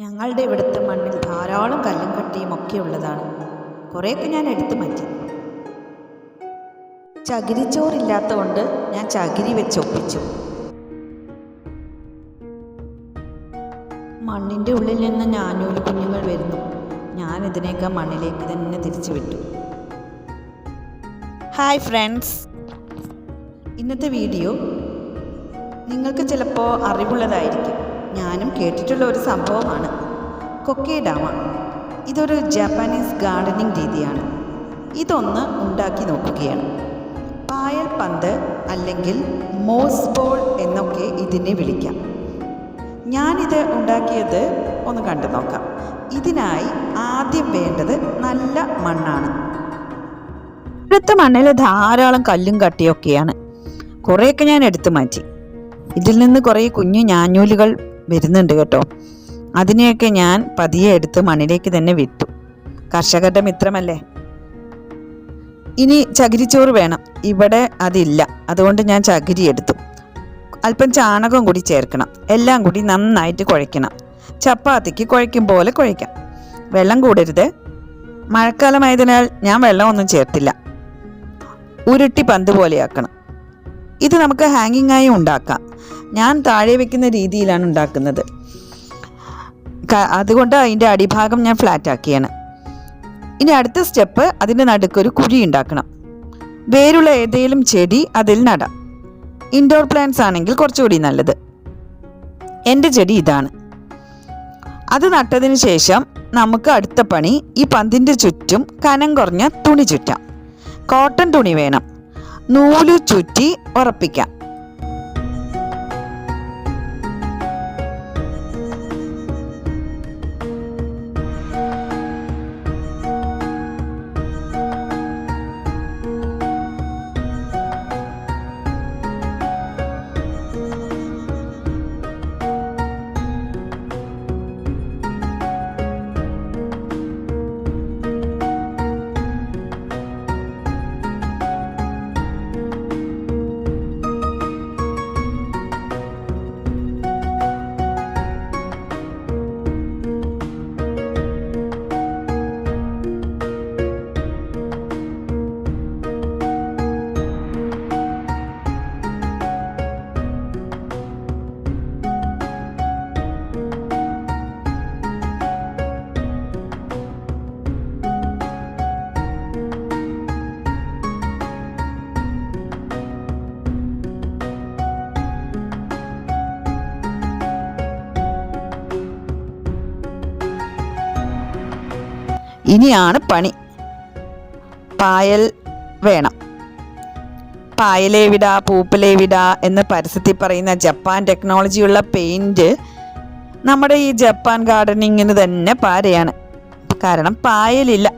ഞങ്ങളുടെ ഇവിടുത്തെ മണ്ണിൽ ധാരാളം കല്ലും കട്ടിയും ഒക്കെ ഉള്ളതാണ്. കുറേയൊക്കെ ഞാൻ എടുത്തു മാറ്റി. ചകിരിച്ചോറില്ലാത്ത കൊണ്ട് ഞാൻ ചകിരി വെച്ചൊപ്പിച്ചു മണ്ണിന്റെ ഉള്ളിൽ നിന്ന് ഞാനൂൽ കുഞ്ഞുങ്ങൾ വരുന്നു. ഞാൻ ഇതിനേക്ക് മണ്ണിലേക്ക് തന്നെ തിരിച്ചു വിട്ടു. ഹായ് ഫ്രണ്ട്സ് ഇന്നത്തെ വീഡിയോ നിങ്ങൾക്ക് ചിലപ്പോൾ അറിവുള്ളതായിരിക്കും. ഞാനും കേട്ടിട്ടുള്ള ഒരു സംഭവമാണ്. കൊക്കേഡാമ ഇതൊരു ജാപ്പാനീസ് ഗാർഡനിങ് രീതിയാണ്. ഇതൊന്ന് ഉണ്ടാക്കി നോക്കുകയാണ്. പായൽ പന്ത് അല്ലെങ്കിൽ മോസ് ബോൾ എന്നൊക്കെ ഇതിനെ വിളിക്കാം. ഞാനിത് ഉണ്ടാക്കിയത് ഒന്ന് കണ്ടു നോക്കാം. ഇതിനായി ആദ്യം വേണ്ടത് നല്ല മണ്ണാണ്. ഇവിടുത്തെ മണ്ണിൽ ധാരാളം കല്ലും കട്ടിയൊക്കെയാണ്. കുറേയൊക്കെ ഞാൻ എടുത്തു മാറ്റി. ഇതിൽ നിന്ന് കുറേ കുഞ്ഞു ഞാഞ്ഞൂലുകൾ വരുന്നുണ്ട് കേട്ടോ. അതിനെയൊക്കെ ഞാൻ പതിയെ എടുത്ത് മണ്ണിലേക്ക് തന്നെ വിട്ടു. കർഷകരുടെ മിത്രമല്ലേ? ഇനി ചകിരിച്ചോറ് വേണം. ഇവിടെ അതില്ല. അതുകൊണ്ട് ഞാൻ ചകിരി എടുത്തു. അല്പം ചാണകം കൂടി ചേർക്കണം. എല്ലാം കൂടി നന്നായിട്ട് കുഴയ്ക്കണം. ചപ്പാത്തിക്ക് കുഴയ്ക്കും പോലെ കുഴയ്ക്കാം. വെള്ളം കൂടരുത്. മഴക്കാലമായതിനാൽ ഞാൻ വെള്ളമൊന്നും ചേർത്തില്ല. ഉരുട്ടി പന്ത് പോലെയാക്കണം. ഇത് നമുക്ക് ഹാങ്ങിങ് ആയി ഉണ്ടാക്കാം. ഞാൻ താഴെ വെക്കുന്ന രീതിയിലാണ് ഉണ്ടാക്കുന്നത്. അതുകൊണ്ട് അതിന്റെ അടിഭാഗം ഞാൻ ഫ്ലാറ്റ് ആക്കിയാണ്. ഇനി അടുത്ത സ്റ്റെപ്പ് അതിന്റെ നടുക്കൊരു കുഴി ഉണ്ടാക്കണം. വേരുള്ള ഏതെങ്കിലും ചെടി അതിൽ നടാം. ഇൻഡോർ പ്ലാന്റ്സ് ആണെങ്കിൽ കുറച്ചുകൂടി നല്ലത്. എന്റെ ചെടി ഇതാണ്. അത് നട്ടതിന് ശേഷം നമുക്ക് അടുത്ത പണി ഈ പന്തിന്റെ ചുറ്റും കനം കുറഞ്ഞ തുണി ചുറ്റാം. കോട്ടൺ തുണി വേണം. നൂൽ ചുറ്റി ഉറപ്പിക്കാം. ഇനിയാണ് പണി. പായൽ വേണം. പായലേ വിട പൂപ്പലേ വിട എന്ന് പരസ്യത്തിൽ പറയുന്ന ജപ്പാൻ ടെക്നോളജിയുള്ള പെയിന്റ് നമ്മുടെ ഈ ജപ്പാൻ ഗാർഡനിങ്ങിന് തന്നെ പാരയാണ്. കാരണം പായലില്ല.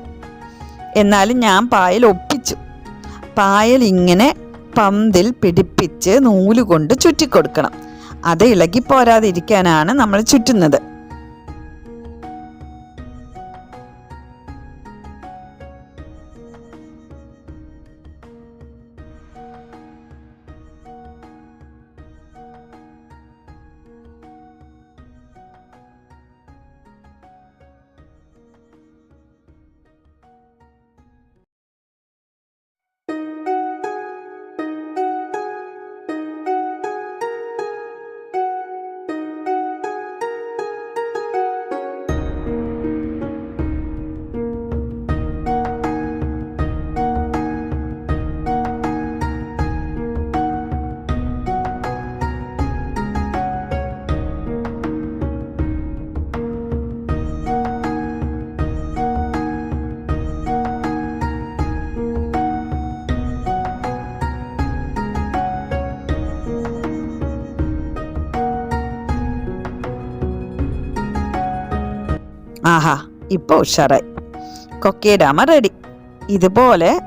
എന്നാലും ഞാൻ പായൽ ഒപ്പിച്ചു. പായൽ ഇങ്ങനെ പന്തിൽ പിടിപ്പിച്ച് നൂലുകൊണ്ട് ചുറ്റിക്കൊടുക്കണം. അത് ഇളകി പോരാതിരിക്കാനാണ് നമ്മൾ ചുറ്റുന്നത്. ആഹാ ഇപ്പോൾ ഉഷാറായി. കൊക്കെ ഡാമ റെഡി ഇതുപോലെ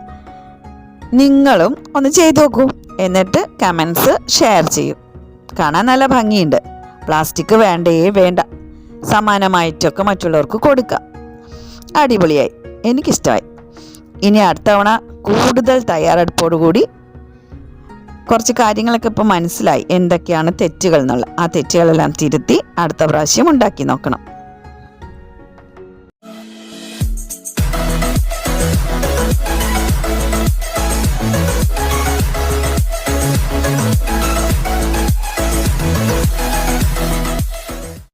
നിങ്ങളും ഒന്ന് ചെയ്തു നോക്കൂ. എന്നിട്ട് കമൻസ് ഷെയർ ചെയ്യും. കാണാൻ നല്ല ഭംഗിയുണ്ട്. പ്ലാസ്റ്റിക് വേണ്ടേ വേണ്ട. സമാനമായിട്ടൊക്കെ മറ്റുള്ളവർക്ക് കൊടുക്കാം. അടിപൊളിയായി. എനിക്കിഷ്ടമായി. ഇനി അടുത്ത തവണ കൂടുതൽ തയ്യാറെടുപ്പോടുകൂടി കുറച്ച് കാര്യങ്ങളൊക്കെ ഇപ്പോൾ മനസ്സിലായി. എന്തൊക്കെയാണ് തെറ്റുകൾ എന്നുള്ള. ആ തെറ്റുകളെല്ലാം തിരുത്തി അടുത്ത പ്രാവശ്യം ഉണ്ടാക്കി നോക്കണം.